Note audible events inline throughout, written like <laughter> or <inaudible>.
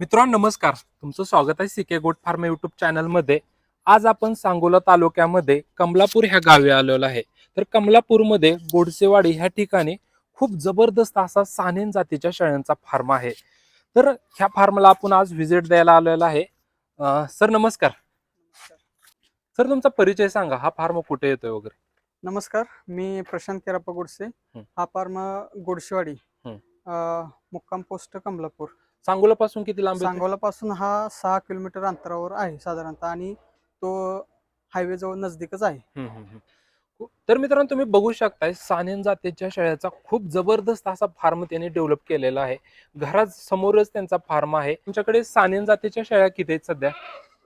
मित्रांनो नमस्कार. तुमचं स्वागत आहे सिके गोट फार्म युट्यूब चॅनलमध्ये आज आपण सांगोला तालुक्यामध्ये कमलापूर ह्या गावी आलेलो आहे. तर कमलापूरमध्ये गोडसेवाडी ह्या ठिकाणी खूप जबरदस्त असा सानेन जातीच्या शेळ्यांचा फार्म आहे. तर ह्या फार्मला आपण आज व्हिजिट द्यायला आलेला आहे. सर नमस्कार. सर तुमचा परिचय सांगा. हा फार्म कुठे येतोय वगैरे? नमस्कार. मी प्रशांत केराप्पा गोडसे. हं. फार्म गोडशेवाडी. अ, मुक्काम पोस्ट कमलापूर. सांगोला पासून किती लांब? सांगोला पासून हा सहा किलोमीटर अंतरावर आहे साधारणतः आणि तो हायवे जवळ नजदीकच आहे. हम्म, हम्म, हम्म. तर मित्रांनो तुम्ही बघू शकताय सानेन जातीच्या शेळ्याचा खूप जबरदस्त असा फार्म त्यांनी डेव्हलप केलेला आहे. घरात समोरच त्यांचा फार्म आहे. तुमच्याकडे सानेन जातीच्या शेळ्या किती आहेत सध्या?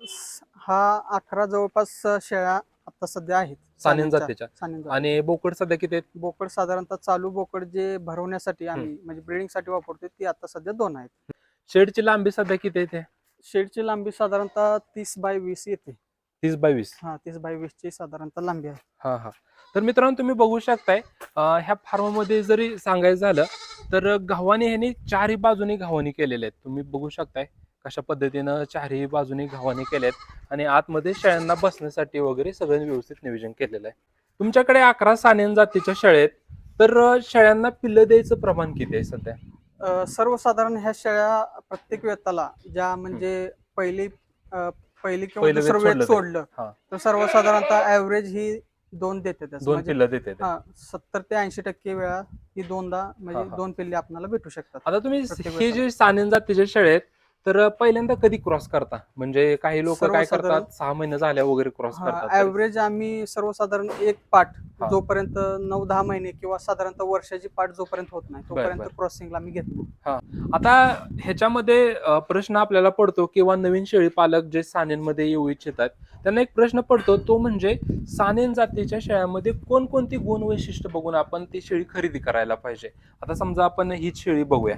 स- हा अकरा जवळपास शेळ्या आता सध्या आहेत. सानेन जातीच्या. आणि बोकड सध्या किती आहेत? बोकड साधारणतः चालू बोकड जे भरवण्यासाठी आम्ही म्हणजे ब्रिडिंगसाठी वापरतो ती आता सध्या दोन आहेत. शेडची लांबी सध्या किती येते शेडची लांबी साधारणतः तीस बाय वीस येते. तीस बाय वीस. हा तीस बाय वीस ची साधारणतः लांबी आहे. हा हा. तर मित्रांनो तुम्ही बघू शकताय अं, ह्या फार्ममध्ये जरी सांगायचं झालं तर गव्हाणी ह्यांनी चारही बाजूनी गव्हाणी केलेले आहेत. तुम्ही बघू शकताय कशा पद्धतीनं चारही बाजूनी गव्हाणी केल्या आहेत आणि आतमध्ये शेळ्यांना बसण्यासाठी वगैरे सगळं व्यवस्थित नियोजन केलेलं आहे. तुमच्याकडे अकरा सानेन जातीच्या शेळ्या आहेत तर अं, शेळ्यांना पिल्लं द्यायचं प्रमाण किती आहे सध्या? सर्वसाधारण ह्या शेळ्या प्रत्येक वेताला ज्या म्हणजे पहिली अ, पहिली किंवा पहिलं वेत दुसरं वेत सोडलं सोडलं हा. तर सर्वसाधारणतः ऍव्हरेज ही दोन देते. दोन म्हणजे पिल्लं देते ते. हा सत्तर ते ऐंशी टक्के वेळा ही दोनदा हा, म्हणजे हा. दोन पिल्ले आपल्याला भेटू शकतात आता तुम्ही प्रत्येक हे जे सानेन जातीचे शेळे आहेत तर पहिल्यांदा कधी क्रॉस करता म्हणजे काही लोक काय सर्वसाधारण- करतात सहा महिने झाल्या वगैरे क्रॉस करतात तरी. ऍव्हरेज आम्ही सर्वसाधारण एक पाठ हा. जोपर्यंत नऊ दहा महिने किंवा साधारणतः वर्षाची पाठ जोपर्यंत होत नाही तोपर्यंत बरं. क्रॉसिंगला आम्ही घेत नाही आता ह्याच्यामध्ये अ, प्रश्न आपल्याला पडतो किंवा नवीन शेळी पालक जे सानेनमध्ये येऊ इच्छितात त्यांना एक प्रश्न पडतो तो म्हणजे सानेन जातीच्या शेळ्यामध्ये कोणकोणती गुण वैशिष्ट्य बघून आपण ती शेळी खरेदी करायला पाहिजे आता समजा आपण हीच शेळी बघूया.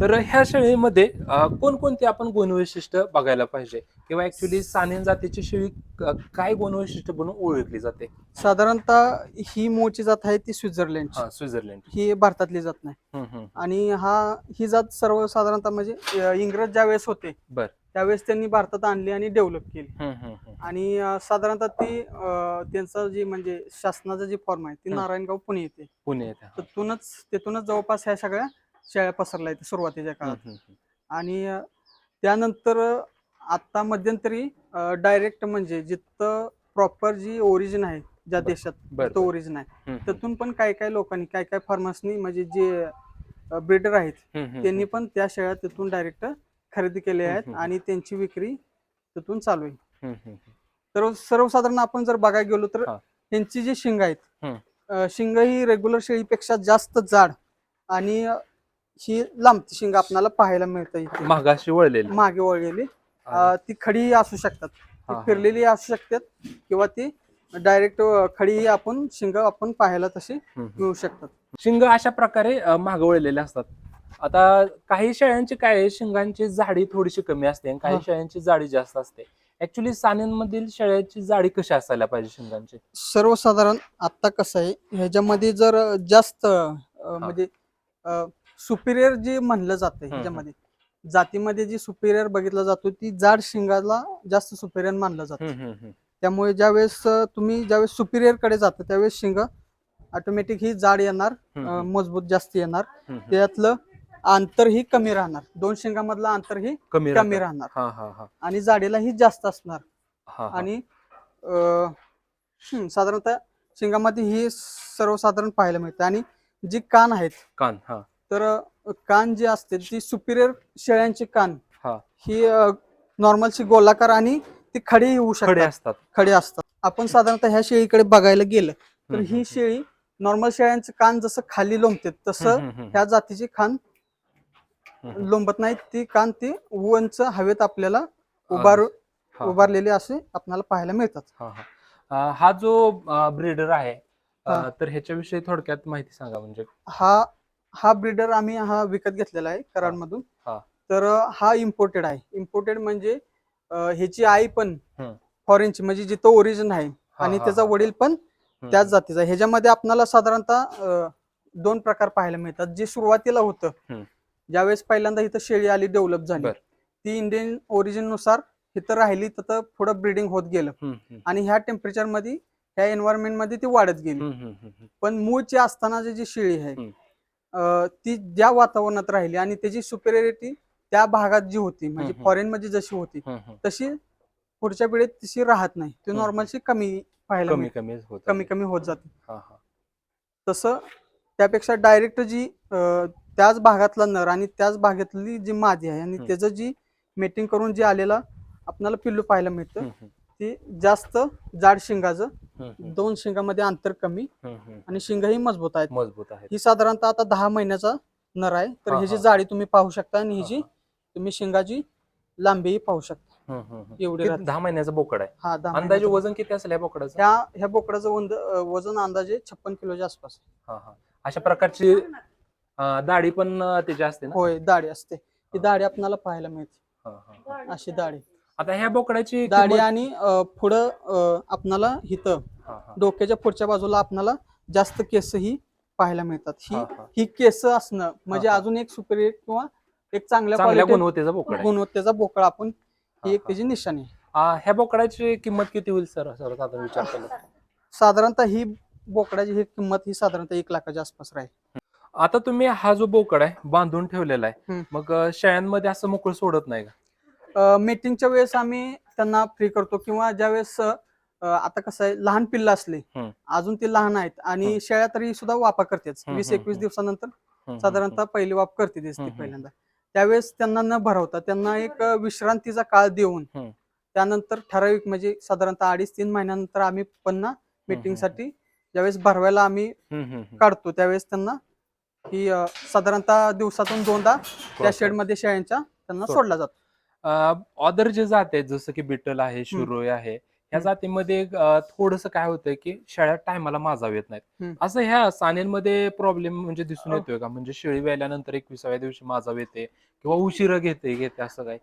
तर ह्या शेळीमध्ये अ, कोणकोणती आपण गुणवैशिष्ट्य बघायला पाहिजे किंवा ऍक्च्युली सानेन जातीची शेळी क- काय गुणवैशिष्ट्य बनून ओळखली जाते साधारणतः ही मूळची जात आहे ती स्वित्झर्लंड हा स्वित्झर्लंड ही भारतातली जात नाही हम्म, हम्म. आणि हा ही जात सर्वसाधारणतः म्हणजे अ, इंग्रज ज्यावेळेस होते बर. त्यावेळेस त्यांनी भारतात आणली आणि डेव्हलप केली हम्म, हम्म, हम्म. आणि अ, साधारणतः ती अ, त्यांचं जी म्हणजे शासनाचं जी फॉर्म आहे ती. नारायणगाव पुणे येते पुणे येथे तर तिथूनच तिथूनच जवळपास ह्या सगळ्या शेळ्या पसरल्या आहेत सुरुवातीच्या हम्म, काळात हम्म, हम्म. आणि अ, त्यानंतर अ, आता मध्यंतरी डायरेक्ट म्हणजे जिथं प्रॉपर जी ओरिजिन आहे ज्या. देशात तो. ओरिजिन आहे. त्यातून पण काय काय लोकांनी काय काय फार्मर्सनी म्हणजे जे ब्रिडर आहेत त्यांनी. पण त्या शेळ्या तिथून डायरेक्ट खरेदी केल्या हम्म, आहेत. आणि त्यांची विक्री तिथून चालू आहे. तर सर्वसाधारण आपण जर बघायला गेलो तर. त्यांची जी शिंग आहेत शिंग ही रेग्युलर शेळीपेक्षा जास्त जाड आणि ही लांब शिंग आपल्याला पाहायला मिळतं इथे. मागाशी वळलेली. मागे वळलेली. अं, ती खडी असू शकतात. ती हा, हा. फिरलेली असू शकतात किंवा ती डायरेक्ट खडी आपण शिंग आपण पाहायला तशी हम्म. मिळू शकतात. शिंग अशा प्रकारे अ, मागं वळलेले असतात. आता काही शेळ्यांची काय आहे, शिंगांची जाडी थोडीशी कमी असते आणि काही हा. शेळ्यांची जाडी जास्त असते. ऍक्च्युली सान्यांमधील शेळ्याची जाडी कशी असायला पाहिजे शिंगांची? सर्वसाधारण आता कसं आहे ह्याच्यामध्ये जर जास्त अं, म्हणजे सुपिरियर जे म्हणलं जातं. ह्याच्यामध्ये जातीमध्ये जी सुपिरियर बघितला जातो ती जाड शिंगाला जास्त सुपिरियर मानलं जातं. त्यामुळे ज्यावेळेस तुम्ही ज्यावेळेस सुपिरियरकडे जाता त्यावेळेस शिंग ऑटोमॅटिक ही जाड येणार मजबूत जास्त येणार. त्यातलं अंतर ही कमी राहणार. दोन शिंगामधलं अंतर ही कमी. राहणार. आणि जाडीला ही जास्त असणार. आणि साधारणतः शिंगामध्ये ही सर्वसाधारण पाहायला मिळते. आणि जी कान आहेत कान हा. तर कान जी असते ती सुपिरियर शेळ्यांची कान हा. ही नॉर्मलची गोलाकार आणि ती खडी होऊ खडे शकतात असतात खडे असतात आपण साधारणतः ह्या शेळीकडे बघायला गेलं तर हम्म, ही हम्म, शेळी नॉर्मल शेळ्यांचं कान जसं खाली लोंबते तसं हम्म, हम्म, हम्म. ह्या जातीची खान हम्म. लोंबत नाही ती कान ती उंच हवेत आपल्याला उभार हा, हा. उभारलेले असे आपल्याला पाहायला मिळतात हा, हा. अ, हा जो ब्रीडर आहे अ, हा. तर ह्याच्याविषयी थोडक्यात माहिती सांगा म्हणजे हा हा ब्रीडर आम्ही हा विकत घेतलेला आहे कराडमधून हा. तर अं, हा इम्पोर्टेड आहे इम्पोर्टेड म्हणजे अं, ह्याची आई पण हम्म. फॉरेनची म्हणजे जिथं ओरिजिन आहे आणि हा, त्याचा हा. वडील पण हम्म, त्याच. जातीचा आहे. ह्याच्यामध्ये आपल्याला साधारणतः अं, दोन प्रकार पाहायला मिळतात जे सुरुवातीला होतं हम्म. ज्यावेळेस पहिल्यांदा इथं शेळी आली डेव्हलप झाली बर. ती इंडियन ओरिजिननुसार इथं राहिली तर पुढं ब्रीडिंग होत गेलं हम्म, हम्म, आणि ह्या टेम्परेचरमध्ये ह्या एन्व्हायरमेंटमध्ये ती वाढत गेली हम्म, हम्म, हम्म, पण मूळची असताना जी शेळी आहे हम्म. ती ज्या वातावरणात राहिली आणि त्याची सुपेरियरिटी त्या भागात जी होती म्हणजे. फॉरेन मध्ये जशी होती. तशी पुढच्या पिढीत तशी राहत नाही ती. नॉर्मलशी कमी पाहायला कमी. कमी होत कमी कमी होत जाते. तसं त्यापेक्षा डायरेक्ट जी त्याच भागातला नर आणि त्याच भागातली जी मादी आहे आणि. त्याचं जी मेटिंग करून जे आलेला आपल्याला पिल्लू पाहायला मिळतं ते जास्त जाड शिंगाचं दोन शिंगामध्ये अंतर कमी. आणि शिंगही मजबूत आहेत मजबूत आहे ही साधारणतः आता दहा महिन्याचा नर आहे तर हा, ह्याची हा. जाडी तुम्ही पाहू शकता आणि हा, ह्याची हा. तुम्ही शिंगाची लांबीही पाहू शकता. एवढी. दहा महिन्याचा बोकड आहे हा दहा अंदाजे. वजन किती असेल या बोकडाचं ह्या ह्या बोकडाचं वजन अंदाजे छप्पन किलोच्या आसपास हा, हा. अशा प्रकारची दाढी पण त्याची असते होय दाढी असते ही दाढी आपल्याला पाहायला मिळते हा, हा, हा. अशी दाढी आता ह्या बोकडाची दाढी किंमत- आणि अं, पुढं अं, आपणाला हिथं हा, हा. डोक्याच्या पुढच्या बाजूला आपणाला जास्त केस ही पाहायला मिळतात ही हा, हा. ही केस असणं म्हणजे हा, हा. अजून एक सुपेरियर किंवा एक चांगल्या चांगल्या quality- गुणवत्तेचा बोकड आहे गुणवत्तेचा बोकळ आपण हा, ही एक हा. त्याची निशाणी आहे आ, ह्या बोकडाची किंमत किती होईल सर सर आता विचार केला साधारणतः ही बोकडाची ही किंमत ही साधारणतः एक लाखाच्या आसपास राहील आता तुम्ही हा जो बोकड आहे बांधून ठेवलेला आहे हम्म. मग अं, शेळ्यांमध्ये असं मोकळं सोडत नाही का मीटिंगच्या वेळेस आम्ही त्यांना फ्री करतो किंवा ज्यावेळेस अं, आता कसं आहे लहान पिल्लं असले. अजून ते लहान आहेत आणि. शेळ्या तरी सुद्धा वापर करतेच वीस एकवीस. दिवसानंतर साधारणतः पहिली वाप करते दिसते. पहिल्यांदा त्यावेळेस त्यांना न भरवता त्यांना एक विश्रांतीचा काळ देऊन. त्यानंतर ठराविक म्हणजे साधारणतः अडीच तीन महिन्यानंतर आम्ही पुन्हा हम्म. मीटिंगसाठी ज्यावेळेस भरवायला आम्ही. काढतो त्यावेळेस त्यांना ही साधारणतः दिवसातून दोनदा त्या शेडमध्ये शेळ्यांच्या त्यांना सोड. सोडला जातो ऑदर जे जात आहेत जसं की बिटल आहे शिरोई आहे ह्या. जातीमध्ये थोडस काय होतंय की शेळ्या टायमाला माजाव येत नाहीत. असं ह्या सानेंमध्ये प्रॉब्लेम म्हणजे दिसून. येतोय का म्हणजे शेळी व्यायल्यानंतर एकविसाव्या दिवशी माजाव येते किंवा उशिरा घेते घेते असं काय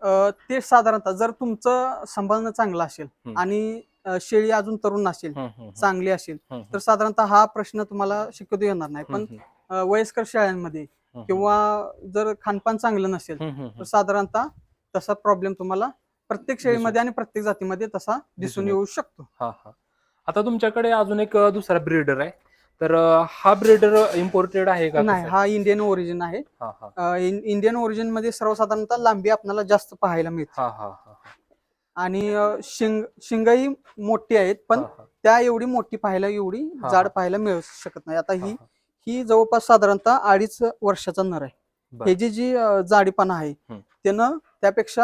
ते साधारणतः जर तुमचं सांभाळणं चांगलं असेल. आणि शेळी अजून तरुण हम्म. चांगली असेल तर साधारणतः हा प्रश्न तुम्हाला शक्यतो येणार नाही पण वयस्कर शेळ्यांमध्ये किंवा जर खानपान चांगलं नसेल तर. साधारणतः तसा प्रॉब्लेम तुम्हाला प्रत्येक शेळीमध्ये आणि प्रत्येक जातीमध्ये तसा दिसून. येऊ शकतो हा हा आता तुमच्याकडे अजून एक दुसरा ब्रीडर आहे तर हा ब्रीडर इम्पोर्टेड आहे का नाही? हा इंडियन ओरिजिन आहे हा हा इंडियन ओरिजिनमध्ये सर्वसाधारणतः लांबी आपल्याला जास्त पाहायला मिळते हा हा हा आणि शिंग शिंगही मोठी आहेत पण. त्या एवढी मोठी पाहायला एवढी जाड. पाहायला मिळू शकत नाही आता हा, ही जवळपास साधारणतः अडीच वर्षाचा नर आहे. ह्याची जी जाडीपणा आहे. त्यानं त्यापेक्षा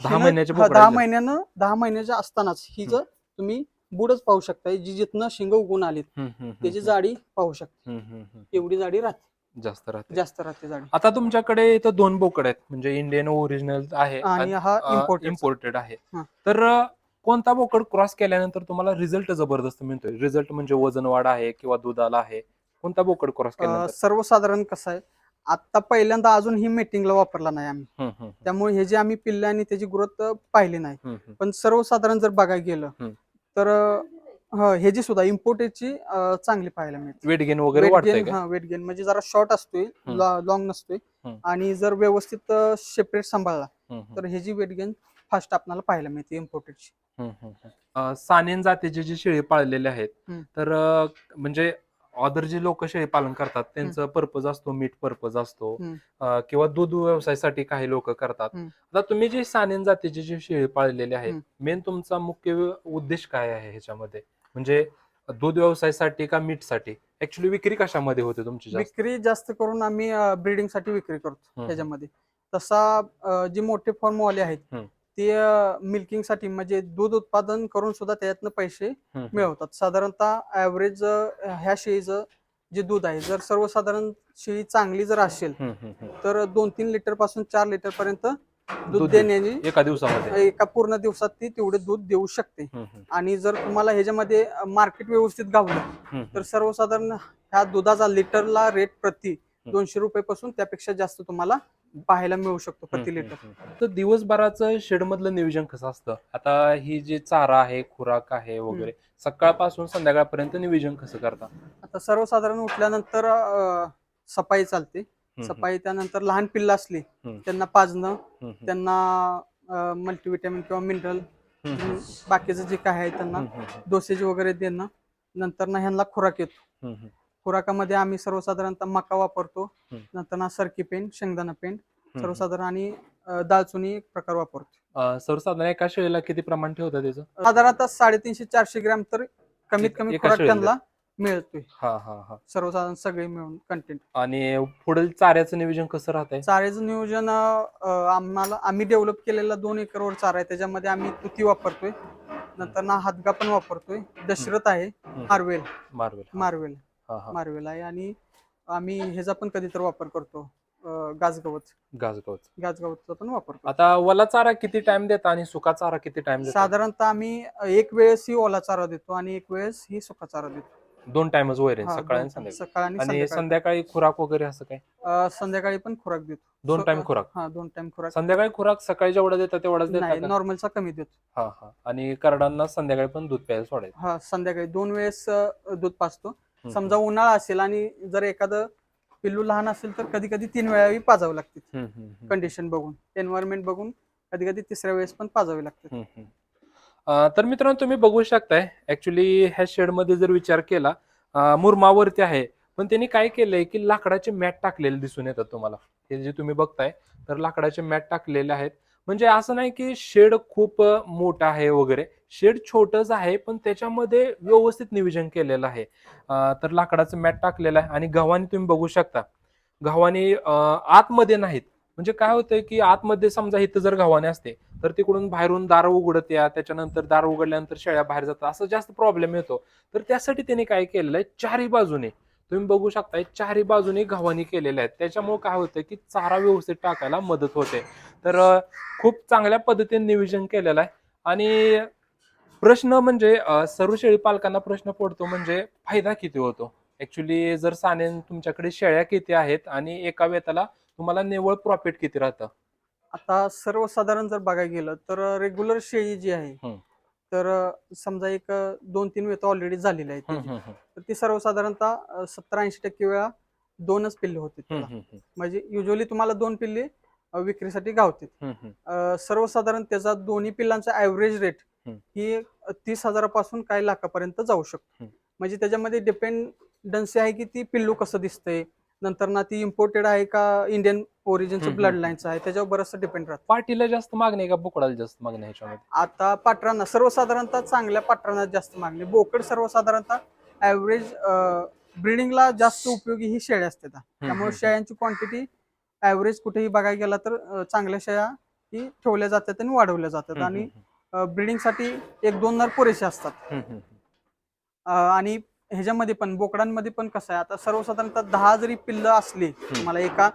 दहा हिनं- महिन्याच्या हा, दहा. महिन्यानं दहा महिन्याच्या असतानाच ही जर तुम्ही बुडच पाहू शकता जी जिथनं शिंग उगून आली हम्म, हम्म, हम्म, त्याची. जाडी पाहू शकता हम्म, हम्म, हम्म. एवढी जाडी राहते जास्त राहते जास्त राहते जाडी आता तुमच्याकडे इथं दोन बोकड आहेत म्हणजे इंडियन ओरिजिनल आहे आणि हा चा. इम्पोर्टेड आहे हा. तर अं, कोणता बोकड क्रॉस केल्यानंतर तुम्हाला रिझल्ट जबरदस्त मिळतोय रिझल्ट म्हणजे वजन वाढ आहे किंवा दुधाला आहे कोणता बोकड क्रॉस केल्यानंतर सर्वसाधारण कसं आहे आता पहिल्यांदा अजून ही मीटिंगला वापरला नाही आम्ही त्यामुळे हे जे आम्ही पिल्ले आणि त्याची ग्रोथ पाहिली नाही. पण सर्वसाधारण जर बघायला गेलं हम्म. तर अं, ह्याची सुद्धा इम्पोर्टेडची चांगली पाहायला मिळते वेट गेन वगैरे वेट गेन का हा वेट गेन म्हणजे जरा शॉर्ट असतोय. लॉंग नसतोय. आणि जर व्यवस्थित सेपरेट सांभाळला तर ह्याची वेट गेन फास्ट आपल्याला पाहायला मिळते इम्पोर्टेडची सानेन जातीचे जे शेळी पाळलेले आहेत. तर म्हणजे अदर जे लोक शेळी पालन करतात त्यांचा पर्पज असतो मीट पर्पज असतो किंवा दूध व्यवसायासाठी काही लोक करतात. आता तुम्ही जे सानेन जातीचे जे शेळी पाळलेले आहेत. मेन तुमचा मुख्य उद्देश काय आहे ह्याच्यामध्ये म्हणजे दूध व्यवसायासाठी का मीटसाठी ऍक्च्युली विक्री कशामध्ये होते तुमची विक्री जास्त करून आम्ही ब्रीडिंगसाठी विक्री करतो. त्याच्यामध्ये तसा जी मोठे फॉर्म वाले आहेत. ते मिल्किंगसाठी म्हणजे दूध उत्पादन करून सुद्धा त्याच्यातनं पैसे. मिळवतात साधारणतः ऍव्हरेज ह्या शेळीचं जे दूध आहे जर सर्वसाधारण शेळी चांगली जर असेल. तर दोन तीन लिटरपासून चार लिटर पर्यंत दूध देण्याची एका दिवसामध्ये एका पूर्ण दिवसात ती तेवढे दूध देऊ शकते आणि जर तुम्हाला ह्याच्यामध्ये मार्केट व्यवस्थित गावलं तर सर्वसाधारण ह्या दुधाचा लिटरला रेट प्रति. दोनशे रुपये पासून त्यापेक्षा जास्त तुम्हाला पाहायला मिळू शकतो प्रति लिटर. तर दिवसभराचं शेड मधलं नियोजन कसं असतं? आता ही जी चारा आहे खुराक आहे वगैरे सकाळपासून संध्याकाळपर्यंत नियोजन कसं करता? आता सर्वसाधारण उठल्यानंतर सफाई चालते. सफाई त्यानंतर लहान पिल्लं असली. त्यांना पाजणं त्यांना मल्टीव्हिटॅमिन किंवा मिनरल बाकीचं जे काय आहे त्यांना डोसेज वगैरे देणं नंतर ना ह्यांना खुराक येतो. खुराकामध्ये आम्ही सर्वसाधारणतः मका वापरतो. हम्म. नंतर ना सरकी पेंट शेंगदाणा पेंट. सर्वसाधारण आणि अं, दालचुनी एक प्रकार वापरतो. अं, सर्वसाधारण एका शेळीला किती प्रमाण ठेवतं त्याचं? साधारणतः साडेतीनशे चारशे ग्रॅम तर कमीत एक- कमी एका खुराक शेळीला? त्यांना मिळतोय. हा हा हा. सर्वसाधारण सगळे मिळून कंटेंट आणि पुढील चाऱ्याचं नियोजन कसं राहतंय? चाऱ्याचं नियोजन अं, आम्हाला आम्ही डेव्हलप केलेला दोन एकरवर चारा आहे. त्याच्यामध्ये आम्ही तुती वापरतोय. नंतर ना हातगा पण वापरतोय. दशरथ आहे. मार्वेल. मार्वेल. मार्वेल. मार्वेल आहे आणि आम्ही ह्याचा पण कधीतर वापर करतो गाजगवत. गाजगावच गाजगवतचा पण वापर करतो. आता वला चारा किती टाइम देता आणि सुका चारा किती टाइम देता? साधारणतः आम्ही एक वेळेस ही ओला चारा देतो आणि एक वेळेस ही सुका चारा देतो. दोन टाइमच वैरण हा, सकाळी आणि दोन- संध्याकाळी. सकाळ आणि आणि संध्याकाळी. संध्याकाळी खुराक वगैरे असं काय अं, संध्याकाळी पण खुराक देतो. दोन टाइम खुराक? हा दोन टाइम खुराक. संध्याकाळी खुराक सकाळी जेवढा देतात तेवढाच देता नाही का? नॉर्मलचा कमी देतो. हा हा. आणि करडांना संध्याकाळी पण दूध प्यायला सोडायचं. हा संध्याकाळी दोन वेळेस अं, दूध हम्म, समजा उन्हाळा असेल आणि जर एखादं पिल्लू लहान असेल तर कधी कधी तीन वेळाही पाजावं लागते. कंडिशन बघून एन्व्हायरमेंट बघून कधी कधी तिसऱ्या वेळेस पण पाजावे लागते तर मित्रांनो तुम्ही बघू शकताय ऍक्च्युली ह्या शेडमध्ये जर विचार केला मुरमावरती आहे पण त्यांनी काय केलंय की लाकडाचे मॅट टाकलेले दिसून येतात तुम्हाला. हे जे तुम्ही बघताय तर लाकडाचे मॅट टाकलेले आहेत. म्हणजे असं नाही की शेड खूप मोठा आहे वगैरे. शेड छोटच आहे पण त्याच्यामध्ये व्यवस्थित नियोजन केलेलं आहे. तर लाकडाचं मॅट टाकलेलं आहे आणि गव्हाणी तुम्ही बघू शकता. गव्हाणी आतमध्ये नाहीत. म्हणजे काय होतंय की आतमध्ये समजा इथं जर गव्हाणी असते तर तिकडून बाहेरून दार उघडत या त्याच्यानंतर दार उघडल्यानंतर शेळ्या बाहेर जातात. असं जास्त प्रॉब्लेम येतो. तर त्यासाठी त्यांनी काय केलेलं आहे? चारही बाजूने तुम्ही बघू शकताय चारही बाजूने गव्हाणी केलेल्या आहेत. त्याच्यामुळे काय होतं की चारा व्यवस्थित टाकायला मदत होते. तर खूप चांगल्या पद्धतीने नियोजन केलेलं आहे. आणि प्रश्न म्हणजे सर्व शेळी पालकांना प्रश्न पडतो म्हणजे फायदा किती होतो? ऍक्च्युली जर सानेन तुमच्याकडे शेळ्या किती आहेत आणि एका वेताला तुम्हाला निव्वळ प्रॉफिट किती राहतं? आता सर्वसाधारण जर बघायला गेलं तर रेग्युलर शेळी जी आहे. तर समजा एक दोन तीन वेळ ऑलरेडी झालेली आहे हम्म, त्याची. हम्म, हम्म. तर ती सर्वसाधारणतः सत्तर ऐंशी टक्के वेळा दोनच पिल्ले होते त्याला. म्हणजे युजली तुम्हाला दोन पिल्ले अं, विक्रीसाठी. अं, सर्वसाधारण त्याचा दोन्ही पिल्लांचा ऍव्हरेज रेट हम्म. ही तीस हजारापासून काही लाखापर्यंत जाऊ शकतो हम्म. म्हणजे त्याच्यामध्ये डिपेंडन्सी आहे की ती पिल्लू कसं दिसतंय नंतर ना ती इम्पोर्टेड आहे का इंडियन ओरिजिनचं हम्म, ब्लड हम्म. लाईनचं आहे त्याच्यावर बरंचसं डिपेंड राहतं. पाटीला जास्त मागणी आहे का बोकडाला जास्त मागणी आहे ह्याच्यामध्ये? आता पाटरांना सर्वसाधारणतः चांगल्या पाटरांना जास्त मागणी बोकड सर्वसाधारणतः ऍव्हरेज ब्रिडिंगला जास्त उपयोगी ही शेळ्या असतात. त्यामुळे हम्म. शेळ्यांची क्वांटिटी ऍव्हरेज कुठेही बघायला गेला तर अं, चांगल्या शेळ्या ही ठेवल्या जातात आणि वाढवल्या जातात. हम्म, आणि हम्म, ब्रिडिंगसाठी एक दोन नर पुरेसे असतात. हम्म, हम्म, अं, आणि ह्याच्यामध्ये पण बोकडांमध्ये पण कसं आहे आता सर्वसाधारणतः दहा जरी पिल्लं असली तुम्हाला एका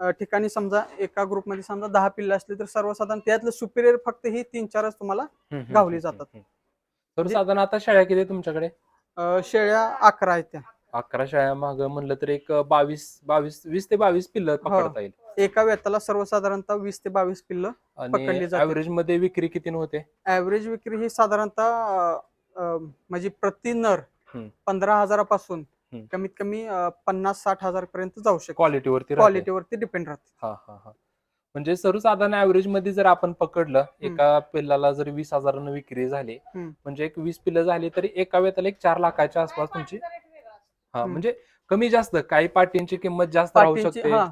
ठिकाणी समजा एका ग्रुपमध्ये समजा दहा पिल्लं असली तर सर्वसाधारण त्यातलं सुपिरियर फक्त ही तीन चारच तुम्हाला गावली जातात. हम्म. तर साधारण आता शेळ्या किती आहे तुमच्याकडे अं, शेळ्या अकरा आहेत त्या अकरा शेळ्या माग म्हणलं तर एक बावीस बावीस वीस ते बावीस पिल्लं पकडता येईल एका वेताला सर्वसाधारणतः वीस ते बावीस पिल्लं आणि पकडली जाते. ऍव्हरेजमध्ये विक्री किती होते ऍव्हरेज विक्री ही साधारणतः अं, अं, म्हणजे प्रति नर हम्म. पंधरा हजारापासून. कमीत कमी अं, पन्नास साठ हजार पर्यंत जाऊ शकते क्वालिटीवरती. क्वालिटीवरती डिपेंड राहते हा हा हा म्हणजे सर्वसाधारण ऍव्हरेजमध्ये जर आपण पकडलं एका पिल्लाला जर वीस हजारानं विक्री झाली. म्हणजे एक वीस पिल्लं झाली तरी एका वेळेला एक चार लाखाच्या आसपास तुमची हा. म्हणजे कमी जास्त काही पाटींची किंमत जास्त राहू शकते हा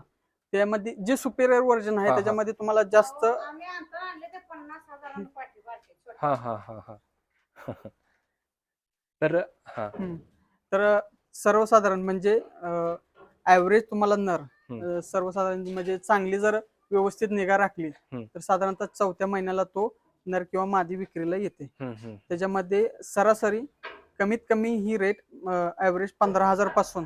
त्यामध्ये जे सुपिरियर व्हर्जन आहे. त्याच्यामध्ये तुम्हाला जास्त. हा हा हा हा <laughs> तर हा. तर सर्वसाधारण म्हणजे ऍव्हरेज तुम्हाला नर सर्वसाधारण म्हणजे चांगली जर व्यवस्थित निगा राखली. तर साधारणतः चौथ्या महिन्याला तो नर किंवा मादी विक्रीला येते. त्याच्यामध्ये सरासरी कमीत कमी ही रेट ऍव्हरेज पंधरा हजारपासून.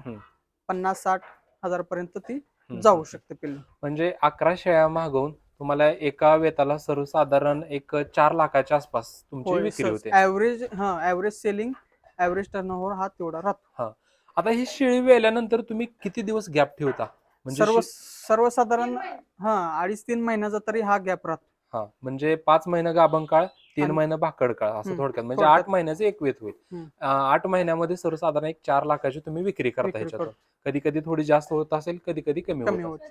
पन्नास साठ हजार पर्यंत ती. जाऊ शकते पिल्लू म्हणजे अकरा शेळ्या मागवून तुम्हाला एका वेताला सर्वसाधारण एक चार लाखाच्या आसपास तुमची विक्री होते ऍव्हरेज हा ऍव्हरेज सेलिंग ऍव्हरेज टर्नओव्हर हा तेवढा राहतो आता ही शेळी वेल्यानंतर तुम्ही किती दिवस गॅप ठेवता? म्हणजे सर्व शे- सर्वसाधारण हा अडीच तीन महिन्याचा तरी हा गॅप राहतो. हा म्हणजे पाच महिने गाभण काळ तीन आणि- महिने भाकड काळ असं हम्म, थोडक्यात. म्हणजे थोडक्यात. आठ महिन्याचे एक वेत होईल. हम्म. अं, आठ महिन्यामध्ये सर्वसाधारण एक चार लाखाची तुम्ही विक्री करता विक्री ह्याच्यातून. कधी कधी थोडी जास्त होत असेल कधी कधी कमी कमी होत होत.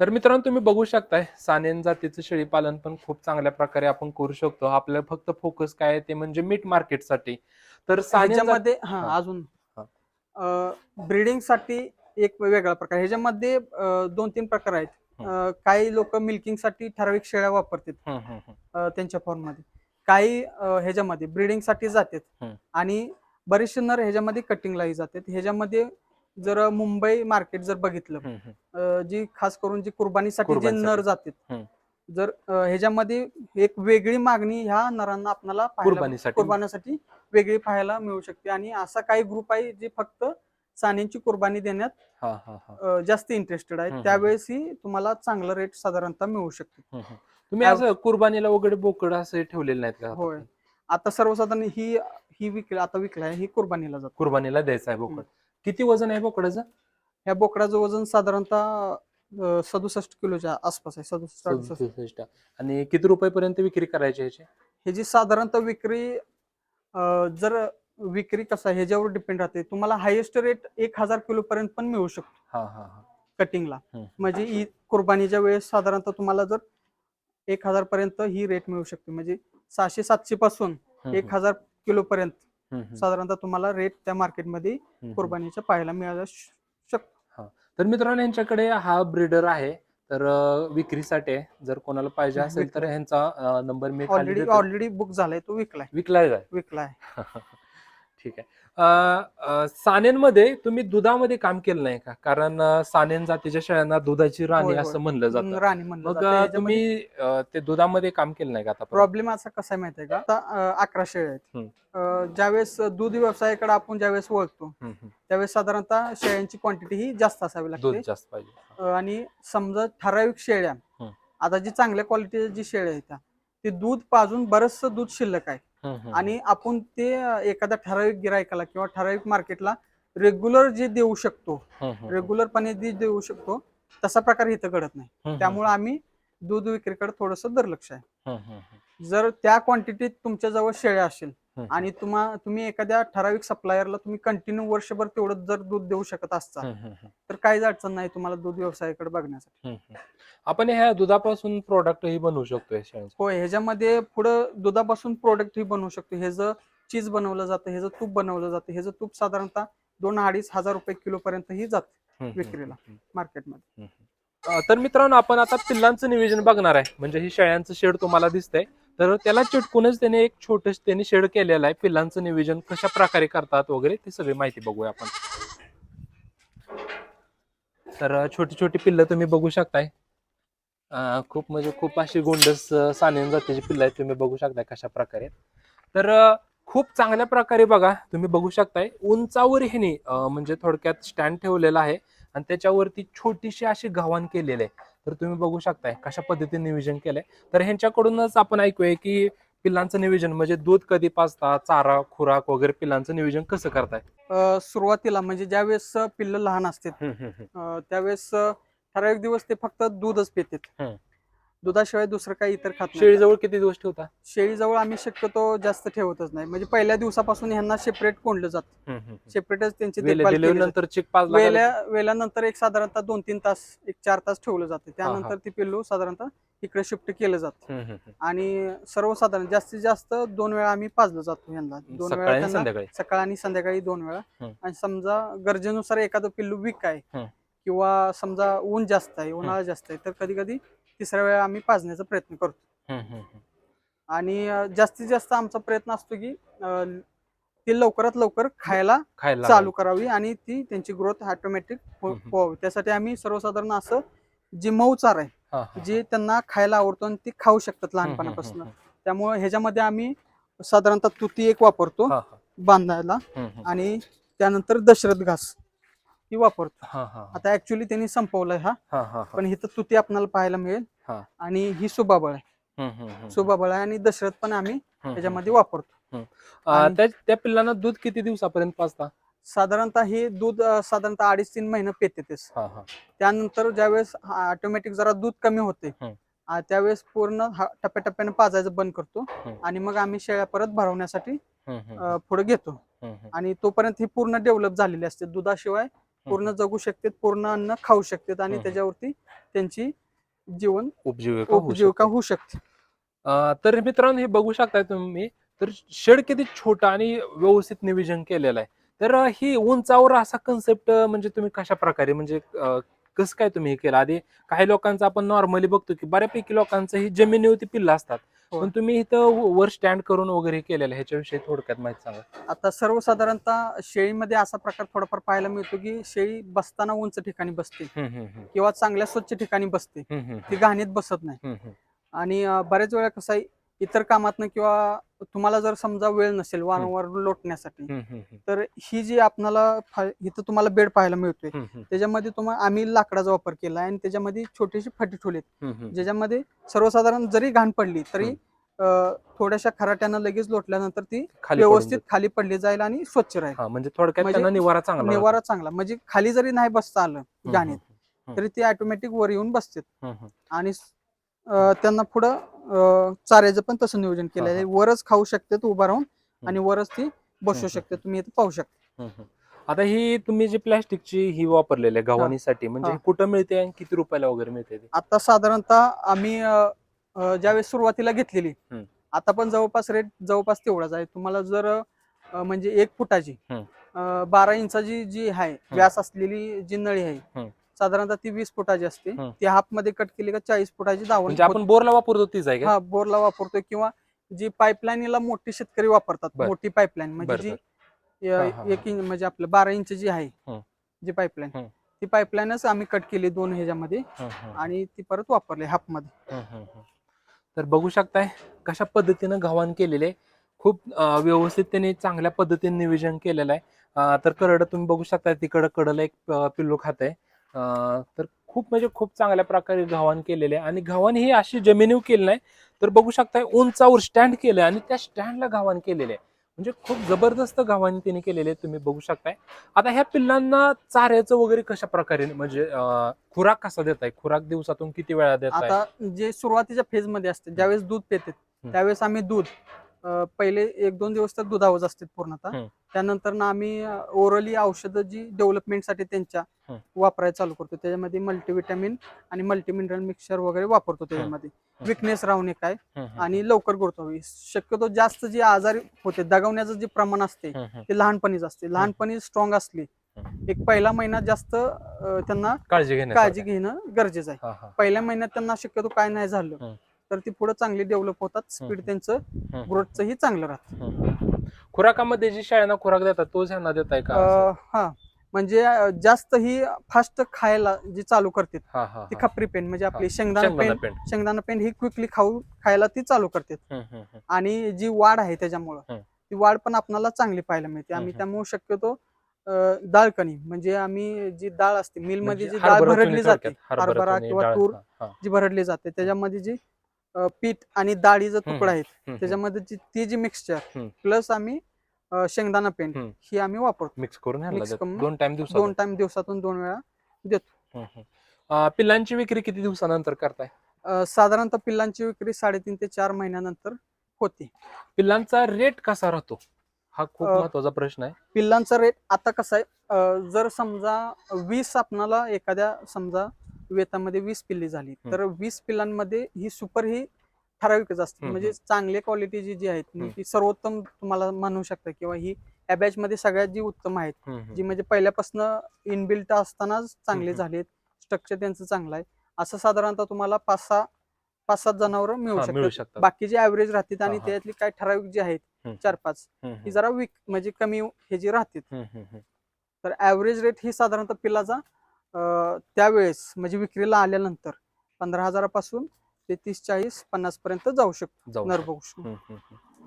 तर मित्रांनो तुम्ही बघू शकताय सानेन जातीचं शेळी पालन पण खूप चांगल्या प्रकारे आपण करू शकतो. आपल्याला फक्त फोकस काय आहे ते म्हणजे मीट मार्केटसाठी तर सानेन जात- ह्याच्यामध्ये हा हा. अजून हा. ब्रीडिंगसाठी एक वेगळा प्रकार ह्याच्यामध्ये दोन तीन प्रकार आहेत काही लोक मिल्किंगसाठी ठराविक शेळ्या वापरतात त्यांच्या फॉर्ममध्ये काही ह्याच्यामध्ये ब्रीडिंगसाठी जातात. आणि बरेचसे नर ह्याच्यामध्ये कटिंगलाही जातात ह्याच्यामध्ये जर मुंबई मार्केट जर बघितलं जी खास करून जी कुर्बानीसाठी जे. नर जातात. जर ह्याच्यामध्ये एक वेगळी मागणी ह्या नरांना आपल्याला कुर्बानीसाठी. वेगळी पाहायला मिळू शकते. आणि असा काही ग्रुप आहे जे फक्त सानेंची कुर्बानी देण्यात हा हा हा. अं, जास्त इंटरेस्टेड हम्म, आहे हम्म. त्यावेळेसही तुम्हाला चांगलं रेट साधारणतः मिळू शकते. हम्म, हम्म. तुम्ही असं कुर्बानीला वगैरे बोकड असे ठेवलेले नाहीत का? होय. आता सर्वसाधारण ही ही विकली आता विकलाय ही कुर्बानीला जातो. कुर्बानीला द्यायचं आहे बोकड. किती वजन आहे बोकडाचं? ह्या बोकडाचं वजन साधारणतः सदुसष्ट किलोच्या आसपास आहे. सदुसष्ट अडुसष्ट. आणि किती रुपयापर्यंत विक्री करायची ह्याची? ह्याची साधारणतः विक्री जर विक्री कसं ह्याच्यावर डिपेंड राहते. तुम्हाला हायेस्ट रेट एक हजार किलो पर्यंत पण मिळू शकतो. कटिंगला. म्हणजे कुर्बानीच्या वेळेस साधारणतः तुम्हाला जर एक हजार पर्यंत ही रेट मिळू शकते. म्हणजे सहाशे सातशे पासून एक हजार किलो पर्यंत साधारणतः तुम्हाला रेट त्या मार्केटमध्ये. कुर्बानीच्या पाहायला मिळायला शकतो तर मित्रांनो यांच्याकडे हा ब्रीडर आहे. तर विक्रीसाठी आहे. जर कोणाला पाहिजे असेल तर. ह्यांचा नंबर मी ऑलरेडी. ऑलरेडी बुक झालाय तो विकलाय विकलाय विकलाय <laughs> ठीक आहे सानेनमध्ये तुम्ही दुधामध्ये काम केलं नाही का कारण सानेन जातीच्या शेळ्यांना दुधाची राणी होय, होय. असं म्हणलं जातं राणी म्हणलं मग जातं. तुम्ही अं, ते दुधामध्ये काम केलं नाही का आता प्रॉब्लेम असा कसा आहे माहिती आहे का आता अं, अकरा शेळ्या आहेत. अं, ज्यावेळेस दूध व्यवसायाकडे आपण ज्यावेळेस वळतो. त्यावेळेस साधारणतः शेळ्यांची क्वांटिटी ही जास्त असावी दूध लागते जास्त पाहिजे अं, आणि समजा ठराविक शेळ्या हम्म. आता जी चांगल्या क्वालिटीच्या जी शेळ्या आहेत त्या, ते दूध पाजून बरचसं दूध शिल्लक आहे. आणि आपण ते एखाद्या ठराविक गिरायकाला किंवा ठराविक मार्केटला रेग्युलर जे देऊ शकतो रेग्युलरपणे जे देऊ शकतो तसा प्रकार इथं घडत नाही त्यामुळे आम्ही दूध विक्रीकडे थोडंसं दुर्लक्ष आहे. जर त्या क्वांटिटीत तुमच्याजवळ शेळ्या असेल. आणि तुम्हा तुम्ही एखाद्या ठराविक सप्लायरला तुम्ही कंटिन्यू वर्षभर तेवढं जर दूध देऊ शकत असता. तर काहीच अडचण नाही तुम्हाला दूध व्यवसायाकडे बघण्यासाठी. आपण ह्या दुधापासून प्रोडक्टही बनवू शकतो होय ह्याच्यामध्ये पुढं दुधापासून प्रोडक्ट ही बनवू शकतो. ह्याचं चीज बनवलं जातं ह्याचं तूप बनवलं जातं ह्याचं तूप साधारणतः दोन अडीच हजार रुपये किलो पर्यंत ही जातं विक्रीला. मार्केटमध्ये तर मित्रांनो आपण आता पिल्लांचं नियोजन बघणार आहे. म्हणजे ही शेळ्यांचं शेड तुम्हाला दिसतंय. तर त्याला चिटकूनच त्याने एक छोटस त्यांनी शेड केलेलं आहे. पिल्लांचं नियोजन कशा प्रकारे करतात वगैरे ती सगळी माहिती बघूया आपण. तर छोटी छोटी पिल्लं तुम्ही बघू शकताय. खूप म्हणजे खूप अशी गोंडस सानेन जातीची पिल्लं आहेत तुम्ही बघू शकताय कशा प्रकारे. तर खूप चांगल्या प्रकारे बघा तुम्ही बघू शकताय. उंचावर ह्यानी म्हणजे थोडक्यात स्टँड ठेवलेला आहे आणि त्याच्यावरती छोटीशी अशी गव्हाण केलेली आहे. तर तुम्ही बघू शकताय कशा पद्धतीने नियोजन केलंय. तर ह्यांच्याकडूनच आपण ऐकूया की पिल्लांचं नियोजन म्हणजे दूध कधी पाजता चारा खुराक वगैरे पिल्लांचं नियोजन कसं करताय? सुरुवातीला म्हणजे ज्यावेळेस पिल्लं लहान असतात त्यावेळेस ठराविक दिवस ते फक्त दूधच पितात. दुधाशिवाय दुसरं काही इतर खात नाही शेळीजवळ किती दिवस ठेवता शेळीजवळ आम्ही शक्यतो जास्त ठेवतच नाही म्हणजे पहिल्या दिवसापासून ह्यांना सेपरेट कोंडलं जातं सेपरेटच त्यांची देखभाल केली डिलिव्हरी जाते. नंतर चिक पाजला का? वेल्या वेल्यानंतर एक साधारणतः दोन तीन तास एक चार तास ठेवलं जाते. त्यानंतर ती पिल्लू साधारणतः इकडे शिफ्ट केलं जातं. आणि सर्वसाधारण जास्तीत जास्त दोन वेळा आम्ही पाजलं जातो ह्यांना दोन सकाळी वेळा आणि त्यांना संध्याकाळी सकाळ आणि संध्याकाळी दोन वेळा हम्म. आणि समजा गरजेनुसार एखादं पिल्लू वीक आहे हम्म. किंवा समजा ऊन जास्त आहे उन्हाळा जास्त आहे तर कधी कधी तिसऱ्या वेळा आम्ही पाजण्याचा प्रयत्न करतो. आणि जास्तीत जास्त आमचा प्रयत्न असतो की ती लवकरात लवकर खायला खायला चालू करावी आणि ती त्यांची ग्रोथ ऑटोमॅटिक. व्हावी त्यासाठी आम्ही सर्वसाधारण असं जी मऊ चार आहे हा, हा, जे त्यांना खायला आवडतो आणि ती खाऊ शकतात लहानपणापासून त्यामुळे ह्याच्यामध्ये आम्ही साधारणतः तुती एक वापरतो हा, हा. बांधायला. आणि त्यानंतर दशरथ घास ही वापरतो हा, हा, हा. आता ऍक्च्युली त्यांनी संपवलंय हा हा, हा, हा. पण इथं तुती आपल्याला पाहायला मिळेल हा. आणि ही सुबाबळ आहे हम्म, हम्म, हम्म. सुबाबळ आहे आणि दशरथ पण आम्ही हम्म, त्याच्यामध्ये वापरतो त्या त्या पिल्लांना दूध किती दिवसापर्यंत पाजता साधारणतः हे दूध अं, साधारणतः अडीच तीन महिने पेते तेच हा, हा. त्यानंतर ज्यावेळेस ऑटोमॅटिक जरा दूध कमी होते हम्म. आ, त्यावेळेस पूर्ण हा- टप्प्याटप्प्याने पाजायचं बंद करतो हम्म. आणि मग आम्ही शेळ्या परत भरवण्यासाठी हम्म, हम्म, अ, पुढे घेतो हम्म, हम्म. आणि तोपर्यंत ही पूर्ण डेव्हलप झालेली असते दुधाशिवाय पूर्ण जगू शकतात पूर्ण अन्न खाऊ शकतात आणि. त्याच्यावरती त्यांची जीवन उपजीविका उपजीविका. होऊ शकते तर मित्रांनो हे बघू शकताय तुम्ही तर शेड किती छोटा आणि व्यवस्थित नियोजन केलेलं आहे तर ही उंचावर असा कन्सेप्ट म्हणजे तुम्ही कशा प्रकारे म्हणजे कसं काय तुम्ही हे केलं आधी काही लोकांचं आपण नॉर्मली बघतो की बऱ्यापैकी लोकांचं ही जमिनीवरती पिल्लं असतात. पण तुम्ही इथं वर स्टँड करून वगैरे केलेलं ह्याच्याविषयी थोडक्यात माहिती सांगा. आता सर्वसाधारणतः शेळीमध्ये असा प्रकार थोडाफार पाहायला मिळतो की शेळी बसताना उंच ठिकाणी बसते किंवा चांगल्या स्वच्छ ठिकाणी बसते. ती घाणीत बसत नाही. आणि बऱ्याच वेळा कसं आहे इतर कामातनं किंवा तुम्हाला जर समजा वेळ नसेल वारंवार लोटण्यासाठी तर ही जी आपल्याला फा- इथं तुम्हाला बेड पाहायला मिळतोय त्याच्यामध्ये तुम्हाला आम्ही लाकडाचा वापर केला आणि त्याच्यामध्ये छोटीशी फटी ठेवलीत. ज्याच्यामध्ये सर्वसाधारण जरी घाण पडली तरी थोड्याशा खराट्यानं लगेच लोटल्यानंतर ती व्यवस्थित. खाली पडली जाईल आणि स्वच्छ राहील. म्हणजे थोडक्यात म्हणजे निवारा चांगला निवारा चांगला. म्हणजे खाली जरी नाही बसता आलं गाणीत. तरी ती ऑटोमॅटिक वर येऊन बसतात. हम्म. आणि त्यांना पुढं चाऱ्याचं पण तसं नियोजन केलं आहे वरच खाऊ शकतात उभा राहून. आणि वरच ती बसू शकते. तुम्ही इथं पाहू शकता. आता ही तुम्ही जी प्लॅस्टिकची ही वापरलेली आहे गव्हाणीसाठी म्हणजे कुठं मिळते आणि किती रुपयाला वगैरे मिळते आता साधारणतः आम्ही ज्यावेळेस सुरुवातीला घेतलेली. आता पण जवळपास रेट जवळपास तेवढाच आहे. तुम्हाला जर म्हणजे एक फुटाची बारा इंचाची जी आहे व्यास असलेली जी नळी आहे. साधारणतः ती वीस फुटाची असते. ती हाफमध्ये कट केली का चाळीस फुटाची दावण. म्हणजे आपण बोरला वापरतो तीच आहे का? हा बोरला वापरतोय किंवा जी पाईपलाईनला मोठी शेतकरी वापरतात बर. मोठी पाईपलाईन. म्हणजे बर, जी हा, अं, एक इंच म्हणजे आपलं बारा इंच जी आहे. जी पाईपलाईन. ती पाईपलाईनच आम्ही कट केली दोन ह्याच्यामध्ये आणि ती परत वापरली हाफमध्ये. तर बघू शकताय कशा पद्धतीनं गव्हाण केलेले खूप अं, व्यवस्थित त्यांनी चांगल्या पद्धतीने नियोजन केलेलं आहे. अं, तर करडं तुम्ही बघू शकता तिकडं कडला एक अं, पिल्लू खात आहे तर खूप म्हणजे खूप चांगल्या प्रकारे गव्हाण केलेले आहे आणि गव्हाण ही अशी जमिनीवर केली नाही तर बघू शकताय उंचावर स्टँड केलं आणि त्या स्टँडला गव्हाण केलेले. आहे म्हणजे खूप जबरदस्त गव्हाण त्यांनी केलेले आहे तुम्ही बघू शकताय. आता ह्या पिल्लांना चाऱ्याचं वगैरे कशा प्रकारे म्हणजे खुराक कसा देताय? खुराक दिवसातून किती वेळा देताय? आता जे सुरुवातीच्या फेजमध्ये असते ज्यावेळेस दूध पितात त्यावेळेस आम्ही दूध पहिले एक दोन दिवस तर दुधावच असते पूर्णतः. त्यानंतर ना आम्ही ओरली औषधं जी डेव्हलपमेंटसाठी त्यांच्या. वापरायला चालू करतो त्याच्यामध्ये मल्टीव्हिटॅमिन आणि मल्टीमिनरल मिक्सर वगैरे वापरतो त्याच्यामध्ये. विकनेस राहून एक हम्म, आणि लवकर हवी शक्यतो जास्त जे आजारी होते दगावण्याचं जे प्रमाण असते. ते लहानपणीच असते लहानपणी स्ट्रॉंग असली. एक पहिला महिना जास्त त्यांना काळजी काळजी घेणं गरजेचं आहे. पहिल्या महिन्यात त्यांना शक्यतो काय नाही झालं. तर ती पुढे चांगली डेव्हलप होतात स्पीड. त्यांचं. ग्रोथचंही चांगलं राहतं. खुराकामध्ये जी शाळेना खुराक देतात तोच ह्यांना देताय का अं, हा म्हणजे जास्त ही फास्ट खायला जी चालू करते हा ती. खपरी पेन म्हणजे आपली. शेंगदाणा पेंड. शेंगदाणा पेन ही क्विकली खाऊ खायला ती चालू करते हम्म, हम्म, हम्म. आणि जी वाढ आहे त्याच्यामुळं. ती वाढ पण आपल्याला चांगली पाहायला मिळते आम्ही. त्यामुळे शक्यतो अं, डाळ कणी म्हणजे आम्ही जी डाळ असते मिलमध्ये म्हणजे जी डाळ भरडली जाते. हरभरा किंवा. तूर. जी भरडली जाते त्याच्यामध्ये जी पीठ आणि डाळीचा. तुकडा आहेत त्याच्यामध्ये जी ती जी मिक्सचर हम्म. प्लस आम्ही अं, शेंगदाणा हम्म. ही आम्ही वापरतो. मिक्स करून दोन टाइम दिवसात दोन टाइम दिवसातून दोन वेळा देतो. पिल्लांची विक्री किती दिवसानंतर करताय? अं, साधारणतः पिल्लांची विक्री साडेतीन ते चार महिन्यानंतर होते. पिल्लांचा रेट कसा राहतो? हा खूप अं, महत्त्वाचा प्रश्न आहे. पिल्लांचा रेट आता कसा आहे? अं, जर समजा वीस आपणाला एखाद्या समजा वेतामध्ये वीस पिल्ली झाली तर वीस पिल्लांमध्ये ही सुपर ही ठराविकच असते म्हणजे चांगल्या क्वालिटीची जी आहेत. ती सर्वोत्तम तुम्हाला म्हणू शकता किंवा ही या बॅच मध्ये सगळ्यात जी उत्तम आहेत. जी म्हणजे पहिल्यापासून इनबिल्ट असतानाच चांगले. झालेत स्ट्रक्चर त्यांचं चांगलं आहे असं साधारणतः तुम्हाला पाच सहा पाच सात जनावर मिळू शकतात बाकीचे ऍव्हरेज राहतात आणि. त्यातली काही ठराविक जे आहेत चार पाच ही जरा वीक म्हणजे कमी हे जी राहतात. तर ऍव्हरेज रेट ही साधारणतः पिल्लाचा अं, त्यावेळेस म्हणजे विक्रीला आल्यानंतर पंधरा हजारापासून ते तीस चाळीस पन्नास पर्यंत जाऊ शकतो. जाऊ नर शकतो. बघू हम्म, हम्म, हम्म.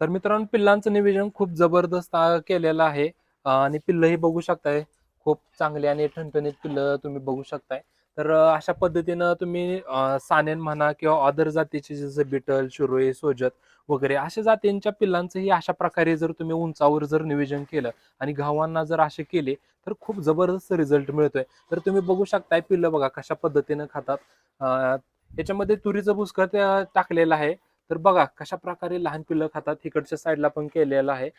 तर मित्रांनो पिल्लांचं नियोजन खूप जबरदस्त केलेलं आहे. आणि पिल्लंही बघू शकताय. खूप चांगली आणि ठणठणीत पिल्लं तुम्ही बघू शकताय. तर अशा पद्धतीनं तुम्ही सानेन म्हणा किंवा अदर जातीचे जसं बिटल शिरोई सोजत वगैरे अशा जातींच्या पिल्लांचंही अशा प्रकारे जर तुम्ही उंचावर जर नियोजन केलं आणि गावांना जर असे केले तर खूप जबरदस्त रिझल्ट मिळतोय. तर तुम्ही बघू शकताय पिल्लं बघा कशा पद्धतीनं खातात. याच्यामध्ये तुरीचं बुसकं टाकलेलं आहे. तर बघा कशा प्रकारे लहान पिल्लं खातात इकडच्या साईडला पण केलेलं आहे.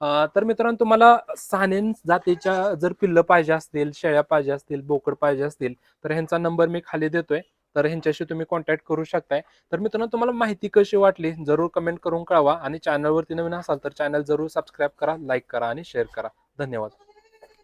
तर मित्रांनो तुम्हाला सानेन जातीच्या जर पिल्लं पाहिजे असतील शेळ्या पाहिजे असतील बोकड पाहिजे असतील तर ह्यांचा नंबर मी खाली देतोय. तर ह्यांच्याशी तुम्ही कॉन्टॅक्ट करू शकताय. तर मित्रांनो तुम्हाला माहिती कशी वाटली जरूर कमेंट करून कळवा आणि चॅनलवरती नवीन असाल तर चॅनल जरूर सबस्क्राईब करा लाईक करा आणि शेअर करा. धन्यवाद.